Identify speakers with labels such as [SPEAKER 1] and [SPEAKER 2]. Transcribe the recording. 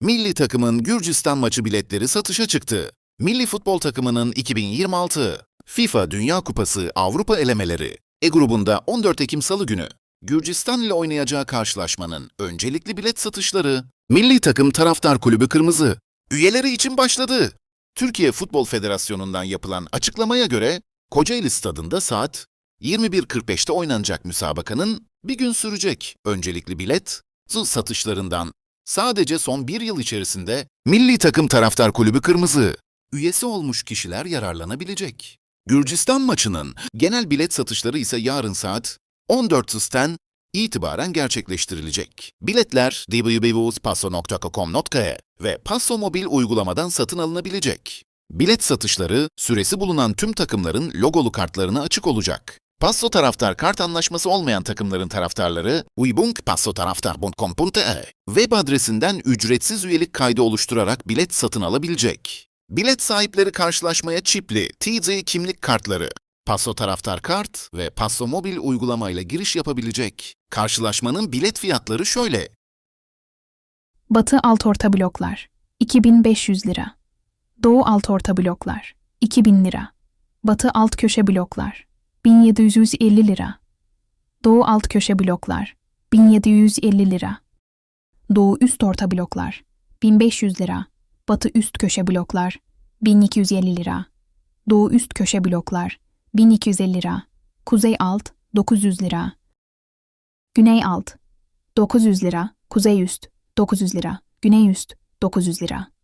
[SPEAKER 1] Milli takımın Gürcistan maçı biletleri satışa çıktı. Milli futbol takımının 2026 FIFA Dünya Kupası Avrupa elemeleri E grubunda 14 Ekim Salı günü Gürcistan ile oynayacağı karşılaşmanın öncelikli bilet satışları Milli takım taraftar kulübü Kırmızı üyeleri için başladı. Türkiye Futbol Federasyonu'ndan yapılan açıklamaya göre Kocaeli Stadında saat 21.45'te oynanacak müsabakanın bir gün sürecek öncelikli bilet satışlarından sadece son bir yıl içerisinde Milli Takım Taraftar Kulübü Kırmızı üyesi olmuş kişiler yararlanabilecek. Gürcistan maçının genel bilet satışları ise yarın saat 14.00'ten itibaren gerçekleştirilecek. Biletler www.passo.com.ke ve Passo Mobil uygulamadan satın alınabilecek. Bilet satışları süresi bulunan tüm takımların logolu kartlarına açık olacak. Passo taraftar kart anlaşması olmayan takımların taraftarları uybungpassotaraftar.com.te web adresinden ücretsiz üyelik kaydı oluşturarak bilet satın alabilecek. Bilet sahipleri karşılaşmaya çipli TZ kimlik kartları, Passo Taraftar Kart ve Passo Mobil uygulamayla giriş yapabilecek. Karşılaşmanın bilet fiyatları şöyle.
[SPEAKER 2] Batı alt orta bloklar 2500 lira. Doğu alt orta bloklar 2000 lira. Batı alt köşe bloklar 1750 lira. Doğu alt köşe bloklar 1750 lira. Doğu üst orta bloklar 1500 lira. Batı üst köşe bloklar 1250 lira. Doğu üst köşe bloklar 1250 lira. Kuzey alt 900 lira. Güney alt 900 lira. Kuzey üst 900 lira. Güney üst 900 lira.